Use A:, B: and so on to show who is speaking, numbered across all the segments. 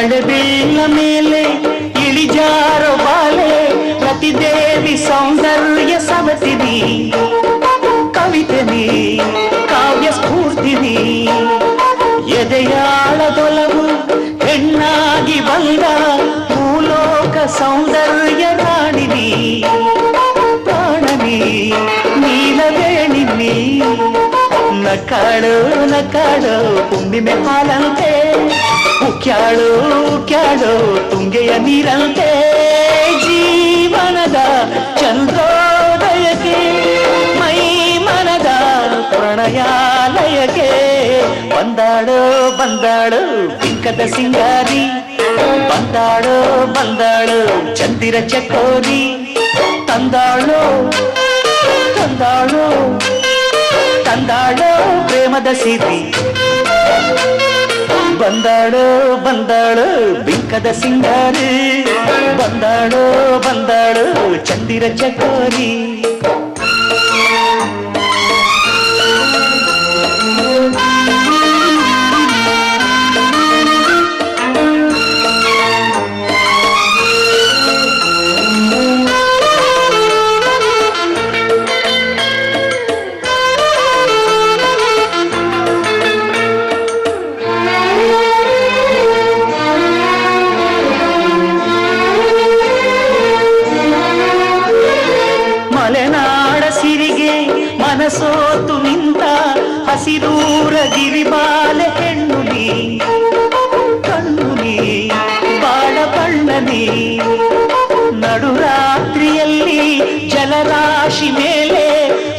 A: ಮಳೆ ಬೀಳ ಮೇಲೆ ಇಳಿಜಾರೋ ಬಾಲೆ ರತಿದೇವಿ ಸೌಂದರ್ಯ ಸವತಿನಿ ಕವಿತೆನಿ ಕಾವ್ಯ ಸ್ಫೂರ್ತಿನಿ ಎದೆಯಾಳದೊಲವು ಹೆಣ್ಣಾಗಿ ಬಂದ ಭೂಲೋಕ ಸೌಂದರ್ಯ ರಾಣಿನಿ ನಕಾಡು ನಕಾಡು ಹುಣ್ಣಿಮೆ ಹಾಲಂತೆ ಉಕ್ಯಾಳು ಉಕ್ಯಾಳು ತುಂಗೆಯ ನೀರಂತೆ ಜೀವನದ ಚಂದ್ರೋದಯಕ್ಕೆ ಮೈ ಮನದ ಪ್ರಣಯಾಲಯಕ್ಕೆ ಬಂದಾಳು ಬಂದಾಳು ಬಿಂಕದ ಸಿಂಗಾರಿ ಬಂದಾಳು ಬಂದಾಳು ಚಂದಿರ ಚಕೋರಿ ತಂದಾಳು ತಂದಾಳು ತಂದಾಳು ಪ್ರೇಮದ ಸಿರಿ ಬಂದಾಳು ಬಂದಾಳು ಬಿಂಕದ ಸಿಂಗಾರಿ ಬಂದಾಳು ಬಂದಾಳು ಚಂದಿರ ಚಕೋರಿ ಮನಸೋತು ನಿಂತ ಹಸಿರೂರ ಗಿರಿಬಾಲೆ ಹೆಣ್ಣು ನೀ ಕಣ್ಣು ನೀ ಬಾಳ ಬಣ್ಣ ನೀ ನಡುರಾತ್ರಿಯಲ್ಲಿ ಜಲರಾಶಿ ಮೇಲೆ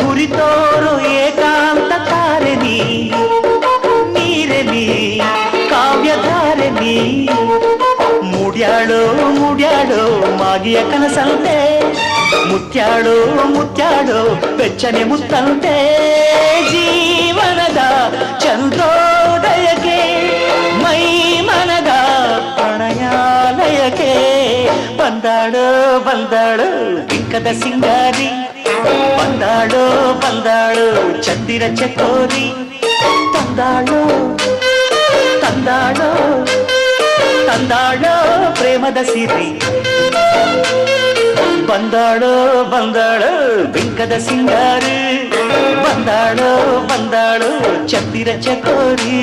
A: ಕುರಿತೋರು ಏಕಾಂತ ತಾರೆ ನೀ ನೀರೆ ನೀ ಕಾವ್ಯಧಾರೆ ನೀ ಮುಡ್ಯಾಳು ಮುಡ್ಯಾಳು ಮಾಗಿಯ ಕನಸಂತೆ ಮುತ್ಯಾಳು ಮುತ್ಯಾಳು ಬೆಚ್ಚನೆ ಮುತ್ತಂತೆ ಜೀವನದ ಚಂದ್ರೋದಯಕ್ಕೆ ಮೈ ಮನದ ಪ್ರಣಯಾಲಯಕ್ಕೆ ಬಂದಾಳು ಬಂದಾಳು ಬಿಂಕದ ಸಿಂಗಾರಿ ಬಂದಾಳು ಬಂದಾಳು ಚಂದಿರ ಚಕೋರಿ ತಂದಾಳು ತಂದಾಳು ತಂದಾಳು ಪ್ರೇಮದ ಸಿರಿ வந்தாளோ வந்தாளோ வெங்கத சிங்காரு வந்தாளோ வந்தாளோ சத்திர சக்கோரி